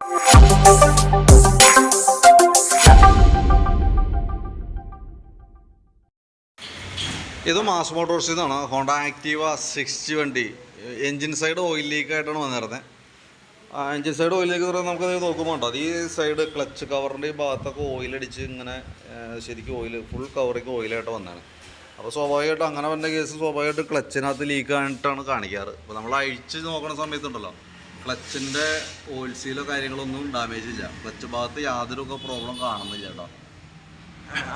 ഇത് മാസ് മോട്ടോഴ്സിൽ നിന്നാണ് ഹോണ്ട ആക്റ്റീവ സിക്സ്റ്റി വണ്ടി. എൻജിൻ സൈഡ് ഓയിൽ ലീക്ക് ആയിട്ടാണ് വന്നിരുന്നത് എൻജിൻ സൈഡ് ഓയിൽ ലീക്ക് പറയുമ്പോൾ നമുക്കത് നോക്കുമ്പോൾ ഉണ്ടോ അത് ഈ സൈഡ് ക്ലച്ച് കവറിന്റെ ഈ ഭാഗത്തൊക്കെ ഓയിലടിച്ച് ഇങ്ങനെ ശരിക്കും ഓയിൽ ഫുൾ കവറിക്ക് ഓയിലായിട്ട് വന്നതാണ്. അപ്പോൾ സ്വാഭാവികമായിട്ടും അങ്ങനെ വന്ന കേസ് സ്വാഭാവികമായിട്ട് ക്ലച്ചിനകത്ത് ലീക്ക് ആയിട്ടാണ് കാണിക്കാറ്. അപ്പോൾ നമ്മൾ അഴിച്ച് നോക്കുന്ന സമയത്തുണ്ടല്ലോ ക്ലച്ചിന്റെ ഓയിൽ സീലോ കാര്യങ്ങളൊന്നും ഡാമേജ് ഇല്ല. ക്ലച്ച് ഭാഗത്ത് യാതൊരു പ്രോബ്ലം കാണുന്നില്ല കേട്ടോ.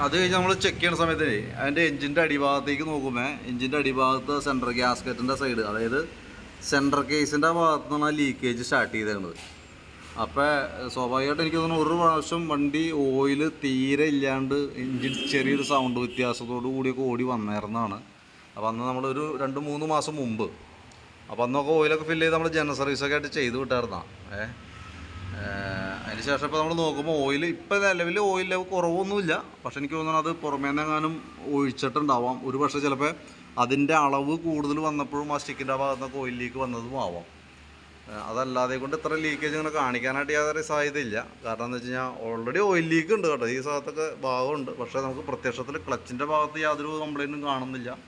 അത് കഴിഞ്ഞ് നമ്മൾ ചെക്ക് ചെയ്യുന്ന സമയത്ത് അതിന്റെ എഞ്ചിന്റെ അടിഭാഗത്തേക്ക് നോക്കുമ്പോൾ എഞ്ചിന്റെ അടിഭാഗത്ത് സെൻട്രൽ ഗ്യാസ്കറ്റിന്റെ സൈഡ് അതായത് സെൻട്രൽ കേസിന്റെ ഭാഗത്തു നിന്നാണ് ലീക്കേജ് സ്റ്റാർട്ട് ചെയ്തേക്കുന്നത് അപ്പോൾ സ്വാഭാവികമായിട്ട് എനിക്ക് തോന്നുന്നു ഒരു പ്രാവശ്യം വണ്ടി ഓയിൽ തീരെ ഇല്ലാണ്ട് എഞ്ചിൻ ചെറിയൊരു സൗണ്ട് വ്യത്യാസത്തോടു കൂടിയൊക്കെ ഓടി വന്നേർന്നാണ് അപ്പോൾ അന്ന് നമ്മളൊരു രണ്ട് മൂന്ന് മാസം മുമ്പ് അപ്പോൾ അന്നൊക്കെ ഓയിലൊക്കെ ഫില്ല് ചെയ്ത് നമ്മൾ ജനറൽ സർവീസൊക്കെ ആയിട്ട് ചെയ്ത് വിട്ടായിരുന്നാണ് ഏഹ് അതിന് ശേഷം ഇപ്പോൾ നമ്മൾ നോക്കുമ്പോൾ ഓയിൽ ഇപ്പോൾ നിലവിൽ ഓയിൽ ലെവൽ കുറവൊന്നുമില്ല. പക്ഷെ എനിക്ക് തോന്നുന്നു അത് പുറമേ നിന്നെങ്ങാനും ഒഴിച്ചിട്ടുണ്ടാവാം. ഒരു പക്ഷേ ചിലപ്പോൾ അതിന്റെ അളവ് കൂടുതൽ വന്നപ്പോഴും ആ സ്റ്റിക്കിന്റെ ഭാഗത്തൊക്കെ ഓയിൽ ലീക്ക് വന്നതും ആവാം. അതല്ലാതെ കൊണ്ട് ഇത്ര ലീക്കേജ് ഇങ്ങനെ കാണിക്കാനായിട്ട് യാതൊരു സാധ്യതയില്ല. കാരണം എന്ന് വെച്ച് കഴിഞ്ഞാൽ ഓൾറെഡി ഓയിൽ ലീക്ക് ഉണ്ട് കേട്ടോ. ഈ ഭാഗത്തൊക്കെ ഭാഗമുണ്ട്. പക്ഷേ നമുക്ക് പ്രത്യക്ഷത്തിൽ ക്ലച്ചിന്റെ ഭാഗത്ത് യാതൊരു കംപ്ലൈന്റും കാണുന്നില്ല.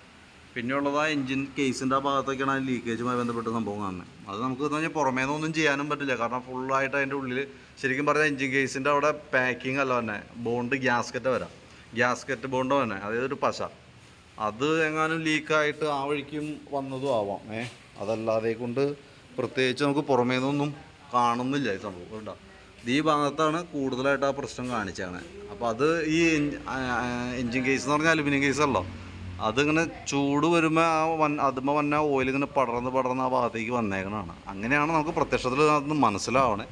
പിന്നെയുള്ളത് ആ എഞ്ചിൻ കേസിന്റെ ആ ഭാഗത്തൊക്കെയാണ് ആ ലീക്കേജുമായി ബന്ധപ്പെട്ട സംഭവം കാണുന്നത്. അത് നമുക്ക് എന്ന് പറഞ്ഞാൽ പുറമേ നിന്നൊന്നും ചെയ്യാനും പറ്റില്ല. കാരണം ഫുള്ളായിട്ട് അതിന്റെ ഉള്ളിൽ ശരിക്കും പറഞ്ഞാൽ എൻജിൻ കേസിന്റെ അവിടെ പാക്കിംഗ് അല്ല തന്നെ ബോണ്ട് ഗ്യാസ്കറ്റ് വരാം. ഗ്യാസ്കറ്റ് ബോണ്ട് തന്നെ അതായത് ഒരു പശ. അത് എങ്ങാനും ലീക്കായിട്ട് ആ വഴിക്കും വന്നതും ആവാം. ഏ? അതല്ലാതെ കൊണ്ട് പ്രത്യേകിച്ച് നമുക്ക് പുറമേ നിന്നൊന്നും കാണുന്നില്ല ഈ സംഭവം. കേട്ടോ ഈ ഭാഗത്താണ് കൂടുതലായിട്ട് ആ പ്രശ്നം കാണിച്ചാണ് അപ്പോൾ അത് ഈ എൻജിൻ കേസ് എന്ന് പറഞ്ഞാൽ അലുമിനിയം കേസല്ലോ അതിങ്ങനെ ചൂട് വരുമ്പോൾ ആ വൻ അതുമ്പോൾ വന്ന ഓയിൽ ഇങ്ങനെ പടർന്ന് പടർന്ന് ആ ഭാഗത്തേക്ക് വന്നേക്കണതാണ്. അങ്ങനെയാണ് നമുക്ക് പ്രത്യക്ഷത്തിൽ അതൊന്ന് മനസ്സിലാവണേ.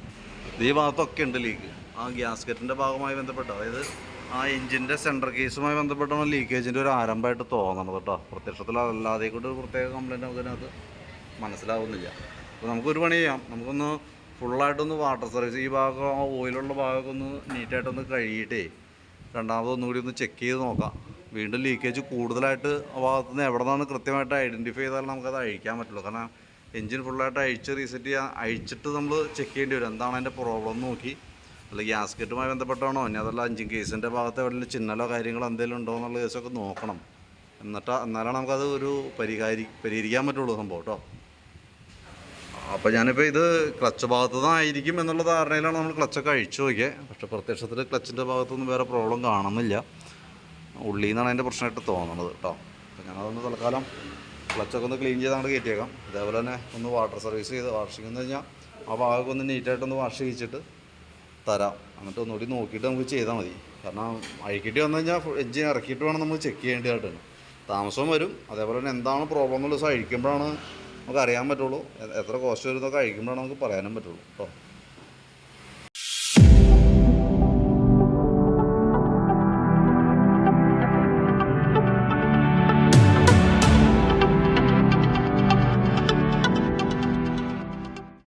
ഈ ഭാഗത്തൊക്കെ ഉണ്ട് ലീക്ക് ആ ഗ്യാസ്കറ്റിന്റെ ഭാഗമായി ബന്ധപ്പെട്ട് അതായത് ആ എഞ്ചിന്റെ സെൻട്രൽ കേസുമായി ബന്ധപ്പെട്ടാണ് ലീക്കേജിന്റെ ഒരു ആരംഭമായിട്ട് തോന്നണത് കേട്ടോ. പ്രത്യക്ഷത്തിൽ അല്ലാതെ കൊണ്ട് ഒരു പ്രത്യേക കംപ്ലൈന്റ് നമുക്ക് അത് മനസ്സിലാവുന്നില്ല. അപ്പോൾ നമുക്കൊരു പണി ചെയ്യാം. നമുക്കൊന്ന് ഫുള്ളായിട്ടൊന്ന് വാട്ടർ സർവീസ് ഈ ഭാഗം ആ ഓയിലുള്ള ഭാഗമൊക്കെ ഒന്ന് നീറ്റായിട്ടൊന്ന് കഴുകിയിട്ടേ രണ്ടാമതൊന്നുകൂടി ഒന്ന് ചെക്ക് ചെയ്ത് നോക്കാം. വീണ്ടും ലീക്കേജ് കൂടുതലായിട്ട് ഭാഗത്തു നിന്ന് എവിടെ നിന്നാണ് കൃത്യമായിട്ട് ഐഡന്റിഫൈ ചെയ്താൽ നമുക്കത് അഴിക്കാൻ പറ്റുള്ളൂ. കാരണം എഞ്ചിൻ ഫുള്ളായിട്ട് അഴിച്ച് റീസെറ്റ് ചെയ്യാൻ അഴിച്ചിട്ട് നമ്മൾ ചെക്ക് ചെയ്യേണ്ടി വരും. എന്താണ് അതിന്റെ പ്രോബ്ലം നോക്കി. അല്ല ഗ്യാസ്കറ്റുമായി ബന്ധപ്പെട്ടാണോ? ഇനി അതല്ല എഞ്ചിൻ കേസിന്റെ ഭാഗത്ത് എവിടെയെങ്കിലും ചിഹ്നലോ കാര്യങ്ങളോ എന്തെങ്കിലും ഉണ്ടോ എന്നുള്ള കേസൊക്കെ നോക്കണം. എന്നിട്ട് എന്നാലാണ് നമുക്കത് ഒരു പരിഹാരി പരിഹരിക്കാൻ പറ്റുള്ളൂ സംഭവം കേട്ടോ. അപ്പോൾ ഞാനിപ്പോൾ ഇത് ക്ലച്ച് ഭാഗത്തു നിന്നായിരിക്കും എന്നുള്ള ധാരണയിലാണ് നമ്മൾ ക്ലച്ചൊക്കെ അഴിച്ചു നോക്കിയത് പക്ഷേ പ്രത്യക്ഷത്തിൽ ക്ലച്ചിന്റെ ഭാഗത്തൊന്നും വേറെ പ്രോബ്ലം കാണുന്നില്ല. ഉള്ളിൽ നിന്നാണ് അതിന്റെ പ്രശ്നമായിട്ട് തോന്നുന്നത് കേട്ടോ അപ്പോൾ ഞാനതൊന്ന് തൽക്കാലം ക്ലച്ചൊക്കെ ഒന്ന് ക്ലീൻ അങ്ങോട്ട് കയറ്റിയേക്കാം അതേപോലെ തന്നെ ഒന്ന് വാട്ടർ സർവീസ് ചെയ്ത് വാഷിംഗ് എന്ന് കഴിഞ്ഞാൽ ആ ഭാഗമൊക്കെ ഒന്ന് നീറ്റായിട്ടൊന്ന് വാഷ് ചെയ്യിച്ചിട്ട് തരാം. എന്നിട്ട് ഒന്നുകൂടി നോക്കിയിട്ട് നമുക്ക് ചെയ്താൽ മതി. കാരണം അഴിക്കിട്ട് വന്നു കഴിഞ്ഞാൽ എഞ്ചിൻ ഇറക്കിയിട്ട് വേണം നമുക്ക് ചെക്ക് ചെയ്യേണ്ടതായിട്ടാണ് താമസവും വരും. അതേപോലെ തന്നെ എന്താണ് പ്രോബ്ലം എന്നുള്ളത് അഴിക്കുമ്പോഴാണ് നമുക്ക് അറിയാൻ പറ്റുള്ളൂ എത്ര കോസ്റ്റ് വരുന്നതൊക്കെ അഴിക്കുമ്പോഴാണ് നമുക്ക് പറയാനും പറ്റുള്ളൂ കേട്ടോ